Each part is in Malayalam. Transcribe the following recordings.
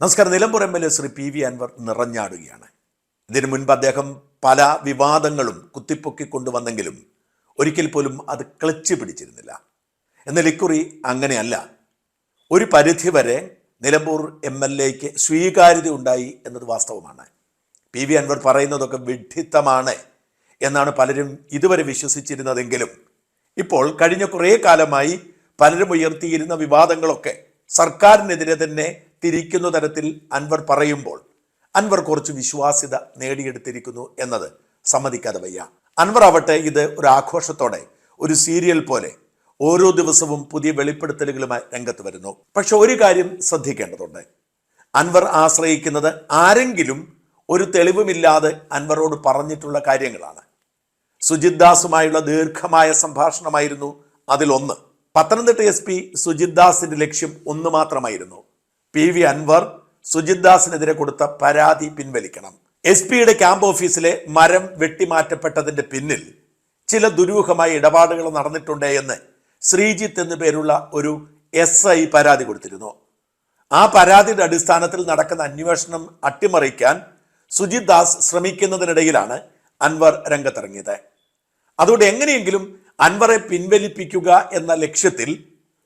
നമസ്കാരം. Nilambur M L A Shri P V Anvar നിറഞ്ഞാടുകയാണ്. ഇതിനു മുൻപ് അദ്ദേഹം പല വിവാദങ്ങളും കുത്തിപ്പൊക്കി കുത്തിപ്പൊക്കിക്കൊണ്ടുവന്നെങ്കിലും ഒരിക്കൽ പോലും അത് ക്ലച്ച് പിടിച്ചിരുന്നില്ല. എന്നാൽ ഇക്കുറി അങ്ങനെയല്ല. ഒരു പരിധി വരെ നിലമ്പൂർ എം എൽ എക്ക് സ്വീകാര്യത ഉണ്ടായി എന്നത് വാസ്തവമാണ്. പി വി അൻവർ പറയുന്നതൊക്കെ വിഡ്ഢിത്തമാണ് എന്നാണ് പലരും ഇതുവരെ വിശ്വസിച്ചിരുന്നതെങ്കിലും ഇപ്പോൾ കഴിഞ്ഞ കുറേ കാലമായി പലരും ഉയർത്തിയിരുന്ന വിവാദങ്ങളൊക്കെ സർക്കാരിനെതിരെ തന്നെ തിരിക്കുന്ന തരത്തിൽ അൻവർ പറയുമ്പോൾ അൻവർ കുറച്ച് വിശ്വാസ്യത നേടിയെടുത്തിരിക്കുന്നു എന്നത് സമ്മതിക്കാതെ വയ്യ. അൻവർ ആവട്ടെ ഇത് ഒരു ആഘോഷത്തോടെ ഒരു സീരിയൽ പോലെ ഓരോ ദിവസവും പുതിയ വെളിപ്പെടുത്തലുകളുമായി രംഗത്ത് വരുന്നു. പക്ഷെ ഒരു കാര്യം ശ്രദ്ധിക്കേണ്ടതുണ്ട്. അൻവർ ആശ്രയിക്കുന്നത് ആരെങ്കിലും ഒരു തെളിവുമില്ലാതെ അൻവറോട് പറഞ്ഞിട്ടുള്ള കാര്യങ്ങളാണ്. സുജിത് ദാസുമായുള്ള ദീർഘമായ സംഭാഷണമായിരുന്നു അതിലൊന്ന്. പത്തനംതിട്ട എസ് പി സുജിത് ദാസിന്റെ ലക്ഷ്യം ഒന്ന് മാത്രമായിരുന്നു. പി വി അൻവർ സുജിത് ദാസിനെതിരെ കൊടുത്ത പരാതി പിൻവലിക്കണം. എസ് പിയുടെ ക്യാമ്പ് ഓഫീസിലെ മരം വെട്ടിമാറ്റപ്പെട്ടതിന്റെ പിന്നിൽ ചില ദുരൂഹമായ ഇടപാടുകൾ നടന്നിട്ടുണ്ട് എന്ന് ശ്രീജിത്ത് എന്നു പേരുള്ള ഒരു എസ് ഐ പരാതി കൊടുത്തിരുന്നു. ആ പരാതിയുടെ അടിസ്ഥാനത്തിൽ നടക്കുന്ന അന്വേഷണം അട്ടിമറിക്കാൻ സുജിത് ദാസ് ശ്രമിക്കുന്നതിനിടയിലാണ് അൻവർ രംഗത്തിറങ്ങിയത്. അതുകൊണ്ട് എങ്ങനെയെങ്കിലും അൻവറെ പിൻവലിപ്പിക്കുക എന്ന ലക്ഷ്യത്തിൽ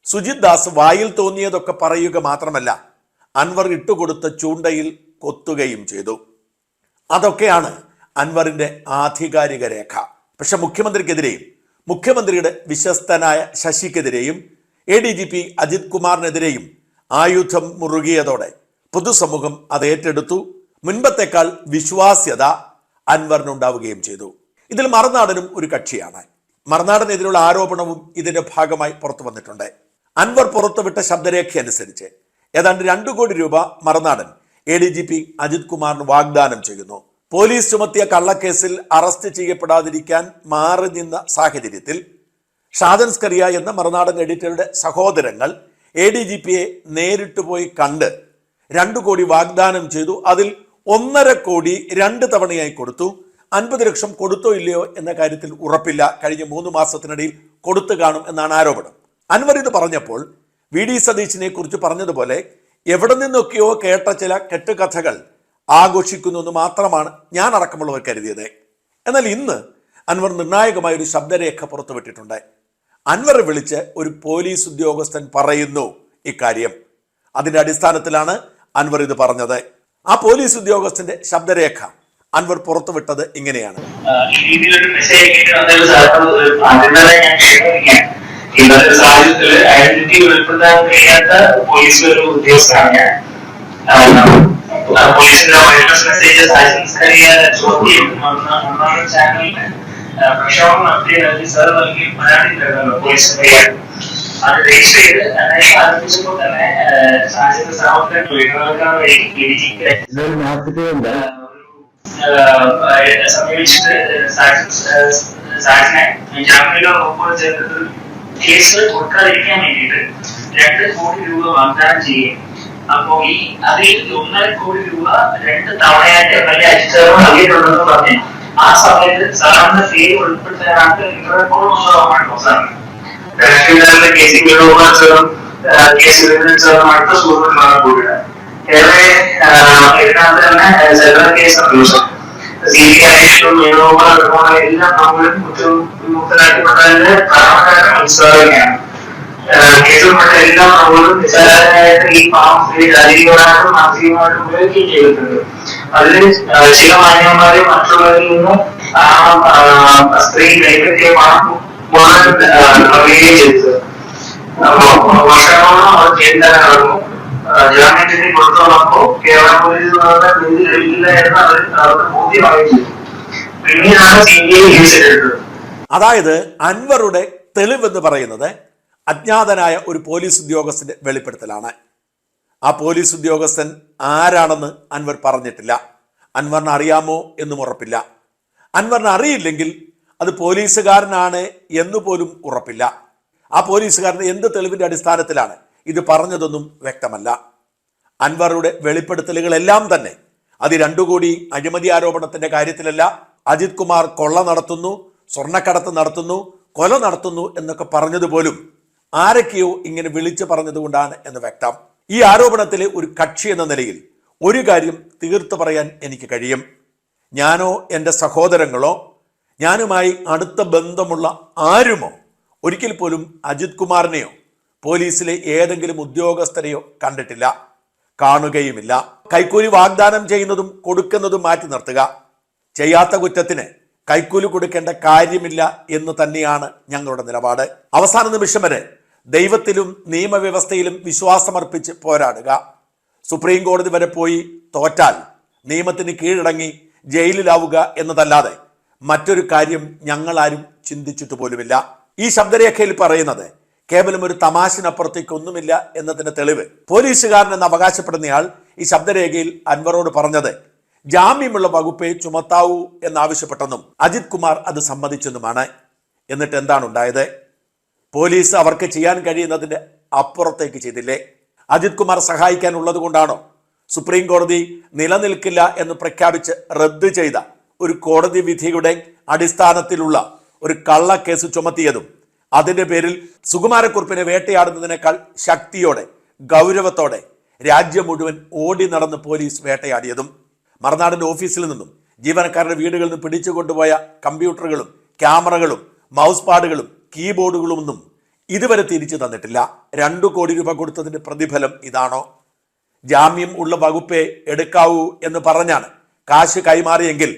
സുജിത് ദാസ് വായിൽ തോന്നിയതൊക്കെ പറയുക മാത്രമല്ല അൻവർ ഇട്ടുകൊടുത്ത ചൂണ്ടയിൽ കൊത്തുകയും ചെയ്തു. അതൊക്കെയാണ് അൻവറിന്റെ ആധികാരിക രേഖ. പക്ഷെ മുഖ്യമന്ത്രിക്കെതിരെയും മുഖ്യമന്ത്രിയുടെ വിശ്വസ്തനായ ശശിക്കെതിരെയും A D G P Ajith കുമാറിനെതിരെയും ആയുധം മുറുകിയതോടെ പൊതുസമൂഹം അത് ഏറ്റെടുത്തു. മുൻപത്തേക്കാൾ വിശ്വാസ്യത അൻവറിനുണ്ടാവുകയും ചെയ്തു. ഇതിൽ മറുനാടനും ഒരു കക്ഷിയാണ്. മറുനാടനെതിരെയുള്ള ആരോപണവും ഇതിന്റെ ഭാഗമായി പുറത്തു വന്നിട്ടുണ്ട് അൻവർ പുറത്തുവിട്ട ശബ്ദരേഖ അനുസരിച്ച് ഏതാണ്ട് രണ്ടു കോടി രൂപ Marunadan A D G P Ajith കുമാറിന് വാഗ്ദാനം ചെയ്യുന്നു. പോലീസ് ചുമത്തിയ കള്ളക്കേസിൽ അറസ്റ്റ് ചെയ്യപ്പെടാതിരിക്കാൻ മാറി നിന്ന സാഹചര്യത്തിൽ ഷാദൻസ്കറിയ എന്ന മറുനാടൻ എഡിറ്ററുടെ സഹോദരങ്ങൾ എ ഡി ജി പിയെ നേരിട്ട് പോയി കണ്ട് രണ്ടു കോടി വാഗ്ദാനം ചെയ്തു. അതിൽ ഒന്നര കോടി രണ്ട് തവണയായി കൊടുത്തു. അൻപത് ലക്ഷം കൊടുത്തോ ഇല്ലയോ എന്ന കാര്യത്തിൽ ഉറപ്പില്ല. കഴിഞ്ഞ മൂന്ന് മാസത്തിനിടയിൽ കൊടുത്തു കാണും എന്നാണ് ആരോപണം. അൻവർ ഇത് പറഞ്ഞപ്പോൾ വി ഡി സതീശിനെ കുറിച്ച് പറഞ്ഞതുപോലെ എവിടെ നിന്നൊക്കെയോ കേട്ട ചില കെട്ടുകഥകൾ ആഘോഷിക്കുന്നു എന്ന് മാത്രമാണ് ഞാൻ അടക്കമുള്ളവർ കരുതിയത്. എന്നാൽ ഇന്ന് അൻവർ നിർണായകമായ ഒരു ശബ്ദരേഖ പുറത്തുവിട്ടിട്ടുണ്ട് അൻവറെ വിളിച്ച് ഒരു പോലീസ് ഉദ്യോഗസ്ഥൻ പറയുന്നു ഇക്കാര്യം അതിന്റെ അടിസ്ഥാനത്തിലാണ് അൻവർ ഇത് പറഞ്ഞത്. ആ പോലീസ് ഉദ്യോഗസ്ഥന്റെ ശബ്ദരേഖ അൻവർ പുറത്തുവിട്ടത് ഇങ്ങനെയാണ്. ഈ രീതിയിലൊരു മെസ്സേജ് അയക്കിയിട്ട് വന്നതിൽ സാറിന് ആദ്യം തന്നെ ഞാൻ ക്ഷണിക്കുകയാണ് ഇന്നത്തെ സാഹചര്യത്തില് ഐഡന്റിറ്റി വെളിപ്പെടുത്താൻ കഴിയാത്ത പോലീസ് ഒരു ഉദ്യോഗസ്ഥനാണ് ഞാൻ ആ, പോലീസിന്റെ വയർലെസ് മെസ്സേജ് സാഹചര്യ ചോദ്യം ഒന്നാമത്തെ ചാനലിന് പ്രക്ഷോഭം നടത്തിയ സാർ നൽകി പരാതി ഉണ്ടായിരുന്നല്ലോ പോലീസിന്റെ കയ്യിൽ. അത് രജിസ്റ്റർ ചെയ്ത് അന്വേഷണം ആരംഭിച്ചപ്പോൾ തന്നെ സാഹചര്യ സഹോദരൻ വിനോദക്കാർ വഴി ഡി ഇതൊരു മാസത്തെ എന്താ ആഹ് സമീപിച്ചിട്ട് സാക്ഷിനെ ജാമ്യയിലോ ഒപ്പം ചേർത്തിട്ട് കേസ് കൊടുക്കാതിരിക്കാൻ വേണ്ടിയിട്ട് രണ്ട് കോടി രൂപ വാഗ്ദാനം ചെയ്യും. അപ്പോ ഈ അതിൽ ഒന്നര കോടി രൂപ രണ്ട് തവണയായിട്ട് എം എൽ എ അജിച്ചേർന്ന് നൽകിയിട്ടുണ്ടെന്ന് പറഞ്ഞ് ആ സമയത്ത് സാറിന്റെ പേര് ഉൾപ്പെടുത്താനായിട്ട് ഇന്റർവ്യൂണോ സാറിന് രാഷ്ട്രീയ കേസിൽ വേണുഗോപാലും കേസ് ചേർന്ന് അടുത്ത സുഹൃത്തുക്കളാണ് കൂടിയത് ഏറെ ഇതിനകത്ത് തന്നെ സെൻട്രൽ കേസ് അന്വേഷണം അടക്കമുള്ള എല്ലാ നമ്മളും കുറ്റമുക്തരാക്കപ്പെട്ടതിന്റെ മനസ്സിലാവുകയാണ് കേസിൽപ്പെട്ട എല്ലാ നമ്മളും ഈ സ്ത്രീ ശാരീരികമായിട്ടും മാനസികമായിട്ടും ഉപയോഗിക്കുകയും ചെയ്തിട്ടുണ്ട് അതിൽ ചില മാന്യന്മാരെ മറ്റുള്ളവരിൽ നിന്നും സ്ത്രീ കൈപ്പറ്റിയ പണം മുഴുവൻ നൽകുകയും ചെയ്തത് അപ്പോ വർഷങ്ങളോളം ജയിലിൽ നടന്നു ജാമ്യത്തിന് കൊടുത്തോളപ്പോ കേരള പോലീസ് ലഭിക്കില്ല എന്ന് അവർ അവർക്ക് അതായത് അൻവറുടെ തെളിവെന്ന് പറയുന്നത് അജ്ഞാതനായ ഒരു പോലീസ് ഉദ്യോഗസ്ഥന്റെ വെളിപ്പെടുത്തലാണ്. ആ പോലീസ് ഉദ്യോഗസ്ഥൻ ആരാണെന്ന് അൻവർ പറഞ്ഞിട്ടില്ല. അൻവറിന് അറിയാമോ എന്നും ഉറപ്പില്ല. അൻവറിന് അറിയില്ലെങ്കിൽ അത് പോലീസുകാരനാണ് എന്ന് പോലും ഉറപ്പില്ല. ആ പോലീസുകാരൻ എന്ത് തെളിവിന്റെ അടിസ്ഥാനത്തിലാണ് ഇത് പറഞ്ഞതൊന്നും വ്യക്തമല്ല. അൻവറുടെ വെളിപ്പെടുത്തലുകളെല്ലാം തന്നെ. അത് രണ്ടു കോടി അഴിമതി ആരോപണത്തിന്റെ കാര്യത്തിലല്ല അജിത് കുമാർ കൊള്ള നടത്തുന്നു സ്വർണക്കടത്ത് നടത്തുന്നു കൊല നടത്തുന്നു എന്നൊക്കെ പറഞ്ഞതുപോലും ആരൊക്കെയോ ഇങ്ങനെ വിളിച്ചു പറഞ്ഞതുകൊണ്ടാണ് എന്ന് വ്യക്തം. ഈ ആരോപണത്തിലെ ഒരു കക്ഷി എന്ന നിലയിൽ ഒരു കാര്യം തീർത്തു പറയാൻ എനിക്ക് കഴിയും. ഞാനോ എന്റെ സഹോദരങ്ങളോ ഞാനുമായി അടുത്ത ബന്ധമുള്ള ആരുമോ ഒരിക്കൽ പോലും അജിത് കുമാറിനെയോ പോലീസിലെ ഏതെങ്കിലും ഉദ്യോഗസ്ഥരെയോ കണ്ടിട്ടില്ല. കാണുകയുമില്ല. കൈക്കൂലി വാഗ്ദാനം ചെയ്യുന്നതും കൊടുക്കുന്നതും മാറ്റി നിർത്തുക. ചെയ്യാത്ത കുറ്റത്തിന് കൈക്കൂലി കൊടുക്കേണ്ട കാര്യമില്ല എന്ന് തന്നെയാണ് ഞങ്ങളുടെ നിലപാട്. അവസാന നിമിഷം വരെ ദൈവത്തിലും നിയമവ്യവസ്ഥയിലും വിശ്വാസമർപ്പിച്ച് പോരാടുക. സുപ്രീം കോടതി വരെ പോയി തോറ്റാൽ നിയമത്തിന് കീഴടങ്ങി ജയിലിലാവുക എന്നതല്ലാതെ മറ്റൊരു കാര്യം ഞങ്ങളാരും ചിന്തിച്ചിട്ട് പോലുമില്ല. ഈ ശബ്ദരേഖയിൽ പറയുന്നത് കേവലം ഒരു തമാശിനപ്പുറത്തേക്ക് ഒന്നുമില്ല എന്നതിന്റെ തെളിവ്. പോലീസുകാരൻ എന്ന് അവകാശപ്പെടുന്നയാൾ ഈ ശബ്ദരേഖയിൽ അൻവറോട് പറഞ്ഞത് ജാമ്യമുള്ള വകുപ്പെ ചുമത്താവൂ എന്നാവശ്യപ്പെട്ടെന്നും അജിത് കുമാർ അത് സമ്മതിച്ചെന്നുമാണ്. എന്നിട്ട് എന്താണ് ഉണ്ടായത്? പോലീസ് അവർക്ക് ചെയ്യാൻ കഴിയുന്നതിന്റെ അപ്പുറത്തേക്ക് ചെയ്തില്ലേ? അജിത് കുമാർ സഹായിക്കാനുള്ളത് കൊണ്ടാണോ? സുപ്രീം കോടതി നിലനിൽക്കില്ല എന്ന് പ്രഖ്യാപിച്ച് റദ്ദ് ചെയ്ത ഒരു കോടതി വിധിയുടെ അടിസ്ഥാനത്തിലുള്ള ഒരു കള്ളക്കേസ് ചുമത്തിയതും അതിന്റെ പേരിൽ സുകുമാരക്കുറിപ്പിനെ വേട്ടയാടുന്നതിനേക്കാൾ ശക്തിയോടെ ഗൗരവത്തോടെ രാജ്യം മുഴുവൻ ഓടി നടന്ന് പോലീസ് വേട്ടയാടിയതും മറുനാടിന്റെ ഓഫീസിൽ നിന്നും ജീവനക്കാരുടെ വീടുകളിൽ നിന്ന് പിടിച്ചുകൊണ്ടുപോയ കമ്പ്യൂട്ടറുകളും ക്യാമറകളും മൗസ് പാഡുകളും കീബോർഡുകളും ഒന്നും ഇതുവരെ തിരിച്ചു തന്നിട്ടില്ല. രണ്ടു കോടി രൂപ കൊടുത്തതിന്റെ പ്രതിഫലം ഇതാണോ? ജാമ്യം ഉള്ള വകുപ്പേ എടുക്കാവൂ എന്ന് പറഞ്ഞാണ് കാശ് കൈമാറിയെങ്കിൽ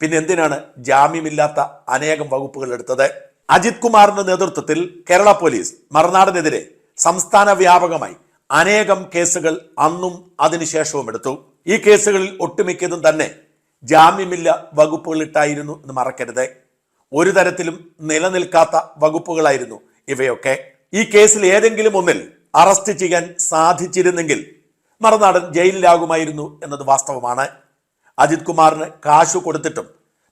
പിന്നെ എന്തിനാണ് ജാമ്യമില്ലാത്ത അനേകം വകുപ്പുകൾ എടുത്തത്? അജിത് കുമാറിന്റെ നേതൃത്വത്തിൽ കേരള പോലീസ് മറുനാടിനെതിരെ സംസ്ഥാന വ്യാപകമായി അനേകം കേസുകൾ അന്നും അതിനുശേഷവും എടുത്തു. ഈ കേസുകളിൽ ഒട്ടുമിക്കതും തന്നെ ജാമ്യമില്ല വകുപ്പുകളിട്ടായിരുന്നു എന്ന് മറക്കരുത്. ഒരു തരത്തിലും നിലനിൽക്കാത്ത വകുപ്പുകളായിരുന്നു ഇവയൊക്കെ. ഈ കേസിൽ ഏതെങ്കിലും ഒന്നിൽ അറസ്റ്റ് ചെയ്യാൻ സാധിച്ചിരുന്നെങ്കിൽ മറുനാടൻ ജയിലിലാകുമായിരുന്നു എന്നത് വാസ്തവമാണ്. അജിത് കുമാറിന് കാശു കൊടുത്തിട്ടും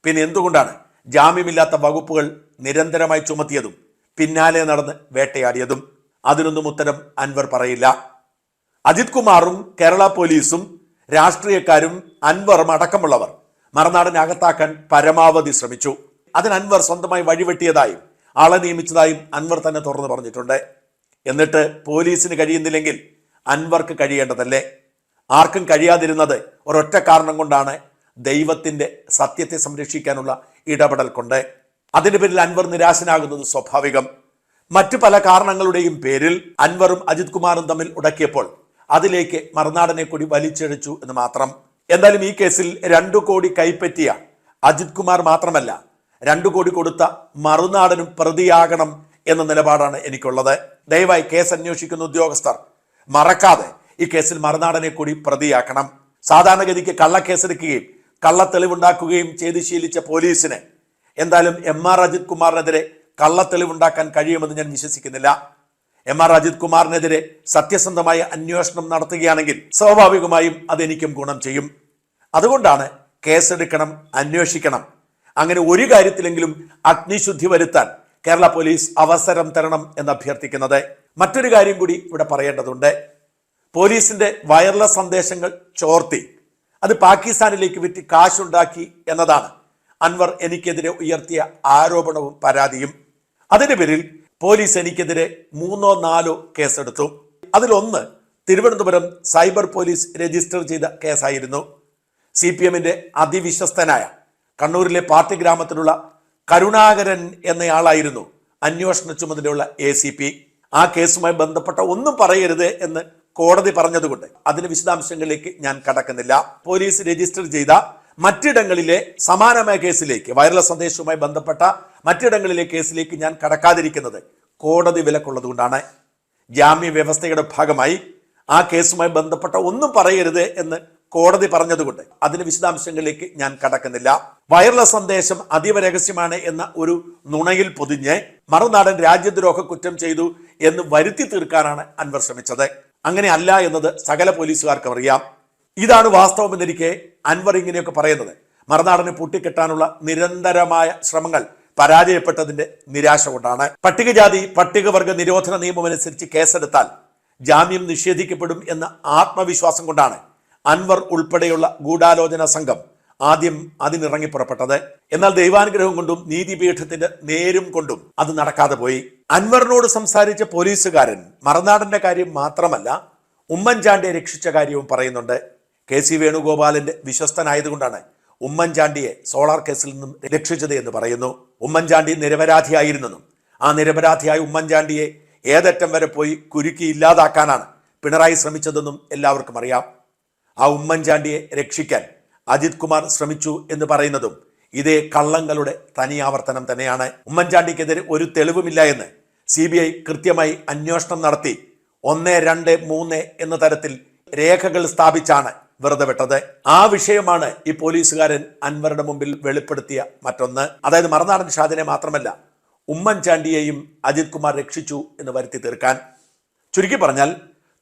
പിന്നെ എന്തുകൊണ്ടാണ് ജാമ്യമില്ലാത്ത വകുപ്പുകൾ നിരന്തരമായി ചുമത്തിയതും പിന്നാലെ നടന്ന് വേട്ടയാടിയതും അതിനൊന്നും ഉത്തരം അൻവർ പറയില്ല. അജിത് കുമാറും കേരള പോലീസും രാഷ്ട്രീയക്കാരും അൻവറും അടക്കമുള്ളവർ മറുനാടിനെ അകത്താക്കാൻ പരമാവധി ശ്രമിച്ചു. അതിന് അൻവർ സ്വന്തമായി വഴിവെട്ടിയതായും ആളെ നിയമിച്ചതായും അൻവർ തന്നെ തുറന്നു പറഞ്ഞിട്ടുണ്ട്. എന്നിട്ട് പോലീസിന് കഴിയുന്നില്ലെങ്കിൽ അൻവർക്ക് കഴിയേണ്ടതല്ലേ? ആർക്കും കഴിയാതിരുന്നത് ഒരൊറ്റ കാരണം കൊണ്ടാണ് ദൈവത്തിന്റെ സത്യത്തെ സംരക്ഷിക്കാനുള്ള ഇടപെടൽ കൊണ്ട്. അതിന്റെ പേരിൽ അൻവർ നിരാശനാകുന്നത് സ്വാഭാവികം. മറ്റു പല കാരണങ്ങളുടെയും പേരിൽ അൻവറും അജിത് കുമാറും തമ്മിൽ ഉടക്കിയപ്പോൾ അതിലേക്ക് മറുനാടനെ കൂടി വലിച്ചെഴിച്ചു എന്ന് മാത്രം. എന്തായാലും ഈ കേസിൽ രണ്ടു കോടി കൈപ്പറ്റിയ അജിത് കുമാർ മാത്രമല്ല രണ്ടു കോടി കൊടുത്ത മറുനാടനും പ്രതിയാകണം എന്ന നിലപാടാണ് എനിക്കുള്ളത്. ദയവായി കേസ് അന്വേഷിക്കുന്ന ഉദ്യോഗസ്ഥർ മറക്കാതെ ഈ കേസിൽ മറുനാടനെ കൂടി പ്രതിയാക്കണം. സാധാരണഗതിക്ക് കള്ളക്കേസെടുക്കുകയും കള്ളത്തെളിവുണ്ടാക്കുകയും ചെയ്ത് ശീലിച്ച പോലീസിന് എന്തായാലും എം ആർ അജിത് കുമാറിനെതിരെ കള്ളത്തെളിവുണ്ടാക്കാൻ കഴിയുമെന്ന് ഞാൻ വിശ്വസിക്കുന്നില്ല. എം ആർ അജിത് കുമാറിനെതിരെ സത്യസന്ധമായ അന്വേഷണം നടത്തുകയാണെങ്കിൽ സ്വാഭാവികമായും അതെനിക്കും ഗുണം ചെയ്യും. അതുകൊണ്ടാണ് കേസെടുക്കണം അന്വേഷിക്കണം. അങ്ങനെ ഒരു കാര്യത്തിലെങ്കിലും അഗ്നിശുദ്ധി വരുത്താൻ കേരള പോലീസ് അവസരം തരണം എന്ന് അഭ്യർത്ഥിക്കുന്നത്. മറ്റൊരു കാര്യം കൂടി ഇവിടെ പറയേണ്ടതുണ്ട്. പോലീസിന്റെ വയർലെസ് സന്ദേശങ്ങൾ ചോർത്തി. അത് പാകിസ്ഥാനിലേക്ക് വിറ്റ് കാശുണ്ടാക്കി എന്നതാണ്. അൻവർ എനിക്കെതിരെ ഉയർത്തിയ ആരോപണവും പരാതിയും. അതിന്റെ പേരിൽ പോലീസ് എനിക്കെതിരെ മൂന്നോ നാലോ കേസെടുത്തു. അതിലൊന്ന് തിരുവനന്തപുരം സൈബർ പോലീസ് രജിസ്റ്റർ ചെയ്ത കേസായിരുന്നു. സി പി എമ്മിന്റെ അതിവിശ്വസ്തനായ കണ്ണൂരിലെ പാർട്ടി ഗ്രാമത്തിലുള്ള കരുണാകരൻ എന്നയാളായിരുന്നു അന്വേഷണ ചുമതലയുള്ള എ സി പി. ആ കേസുമായി ബന്ധപ്പെട്ട ഒന്നും പറയരുത് എന്ന് കോടതി പറഞ്ഞതുകൊണ്ട് അതിന് വിശദാംശങ്ങളിലേക്ക് ഞാൻ കടക്കുന്നില്ല. പോലീസ് രജിസ്റ്റർ ചെയ്ത മറ്റിടങ്ങളിലെ സമാനമായ കേസിലേക്ക് വൈറലസ് സന്ദേശവുമായി ബന്ധപ്പെട്ട മറ്റിടങ്ങളിലെ കേസിലേക്ക് ഞാൻ കടക്കാതിരിക്കുന്നത് കോടതി വിലക്കുള്ളതുകൊണ്ടാണ്. ജാമ്യ വ്യവസ്ഥയുടെ ഭാഗമായി ആ കേസുമായി ബന്ധപ്പെട്ട ഒന്നും പറയരുത് എന്ന് കോടതി പറഞ്ഞതുകൊണ്ട് അതിന് വിശദാംശങ്ങളിലേക്ക് ഞാൻ കടക്കുന്നില്ല. വയർലെസ് സന്ദേശം അതീവ രഹസ്യമാണ് എന്ന ഒരു നുണയിൽ പൊതിഞ്ഞ് മറുനാടൻ രാജ്യദ്രോഹ കുറ്റം ചെയ്തു എന്ന് വരുത്തി തീർക്കാനാണ് അൻവർ ശ്രമിച്ചത്. അങ്ങനെ അല്ല എന്നത് സകല പോലീസുകാർക്കും അറിയാം ഇതാണ് വാസ്തവം വാസ്തവമെന്നിരിക്കെ അൻവർ ഇങ്ങനെയൊക്കെ പറയുന്നത്. മറുനാടനെ പൂട്ടിക്കെട്ടാനുള്ള നിരന്തരമായ ശ്രമങ്ങൾ പരാജയപ്പെട്ടതിന്റെ നിരാശ കൊണ്ടാണ്. പട്ടികജാതി പട്ടികവർഗ നിരോധന നിയമമനുസരിച്ച് കേസെടുത്താൽ ജാമ്യം നിഷേധിക്കപ്പെടും എന്ന ആത്മവിശ്വാസം കൊണ്ടാണ് അൻവർ ഉൾപ്പെടെയുള്ള ഗൂഢാലോചന സംഘം ആദ്യം അതിനിറങ്ങി പുറപ്പെട്ടത് എന്നാൽ ദൈവാനുഗ്രഹം കൊണ്ടും നീതിപീഠത്തിന്റെ നേരും കൊണ്ടും അത് നടക്കാതെ പോയി. അൻവറിനോട് സംസാരിച്ച പോലീസുകാരൻ മറനാടന്റെ കാര്യം മാത്രമല്ല ഉമ്മൻചാണ്ടിയെ രക്ഷിച്ച കാര്യവും പറയുന്നുണ്ട്. കെ സി വേണുഗോപാലിന്റെ വിശ്വസ്തനായതുകൊണ്ടാണ് ഉമ്മൻചാണ്ടിയെ സോളാർ കേസിൽ നിന്നും രക്ഷിച്ചത് എന്ന് പറയുന്നു. ഉമ്മൻചാണ്ടി നിരപരാധിയായിരുന്നെന്നും ആ നിരപരാധിയായ ഉമ്മൻചാണ്ടിയെ ഏതറ്റം വരെ പോയി കുരുക്കി ഇല്ലാതാക്കാനാണ് പിണറായി ശ്രമിച്ചതെന്നും എല്ലാവർക്കും അറിയാം. ആ ഉമ്മൻചാണ്ടിയെ രക്ഷിക്കാൻ അജിത് കുമാർ ശ്രമിച്ചു എന്ന് പറയുന്നതും ഇതേ കള്ളങ്ങളുടെ തനി ആവർത്തനം തന്നെയാണ്. ഉമ്മൻചാണ്ടിക്കെതിരെ ഒരു തെളിവുമില്ല എന്ന് സി ബി ഐ കൃത്യമായി അന്വേഷണം നടത്തി. ഒന്ന് രണ്ട് മൂന്ന് എന്ന തരത്തിൽ രേഖകൾ സ്ഥാപിച്ചാണ് വെറുതെ വിട്ടത്. ആ വിഷയമാണ് ഈ പോലീസുകാരൻ അൻവറുടെ മുമ്പിൽ വെളിപ്പെടുത്തിയ മറ്റൊന്ന്. അതായത് മറുനാടൻ ഷാദിനെ മാത്രമല്ല ഉമ്മൻചാണ്ടിയെയും അജിത് കുമാർ രക്ഷിച്ചു എന്ന് വരുത്തി തീർക്കാൻ. ചുരുക്കി പറഞ്ഞാൽ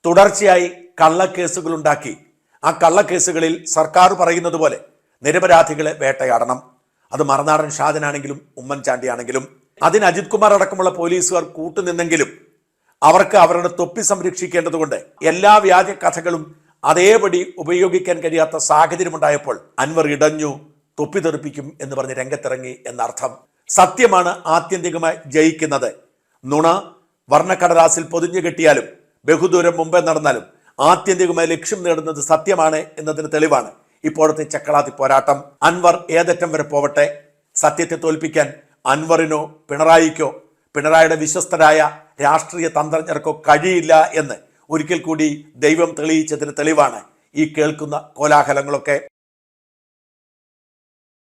തുടർച്ചയായി കള്ളക്കേസുകൾ ഉണ്ടാക്കി ആ കള്ളക്കേസുകളിൽ സർക്കാർ പറയുന്നത് പോലെ നിരപരാധികളെ വേട്ടയാടണം. അത് മറുനാടൻ ഷാജനാണെങ്കിലും ഉമ്മൻചാണ്ടിയാണെങ്കിലും. അതിന് അജിത് കുമാർ അടക്കമുള്ള പോലീസുകാർ കൂട്ടുനിന്നെങ്കിലും അവർക്ക് അവരുടെ തൊപ്പി സംരക്ഷിക്കേണ്ടതുകൊണ്ട് എല്ലാ വ്യാജ കഥകളും അതേപടി ഉപയോഗിക്കാൻ കഴിയാത്ത സാഹചര്യമുണ്ടായപ്പോൾ അൻവർ ഇടഞ്ഞു തൊപ്പി തെറിപ്പിക്കും എന്ന് പറഞ്ഞ് രംഗത്തിറങ്ങി എന്നർത്ഥം. സത്യമാണ് ആത്യന്തികമായി ജയിക്കുന്നത്. നുണ വർണക്കടലാസിൽ പൊതിഞ്ഞു കെട്ടിയാലും ബഹുദൂരം മുമ്പേ നടന്നാലും ആത്യന്തികമായി ലക്ഷ്യം നേടുന്നത് സത്യമാണ് എന്നതിന് തെളിവാണ്. ഇപ്പോഴത്തെ ചക്കളാത്തി പോരാട്ടം. അൻവർ ഏതറ്റം വരെ പോവട്ടെ? സത്യത്തെ തോൽപ്പിക്കാൻ അൻവറിനോ പിണറായിക്കോ പിണറായിയുടെ വിശ്വസ്തരായ രാഷ്ട്രീയ തന്ത്രജ്ഞർക്കോ കഴിയില്ല എന്ന് ഒരിക്കൽ കൂടി ദൈവം തെളിയിച്ചതിന് തെളിവാണ് ഈ കേൾക്കുന്ന കോലാഹലങ്ങളൊക്കെ.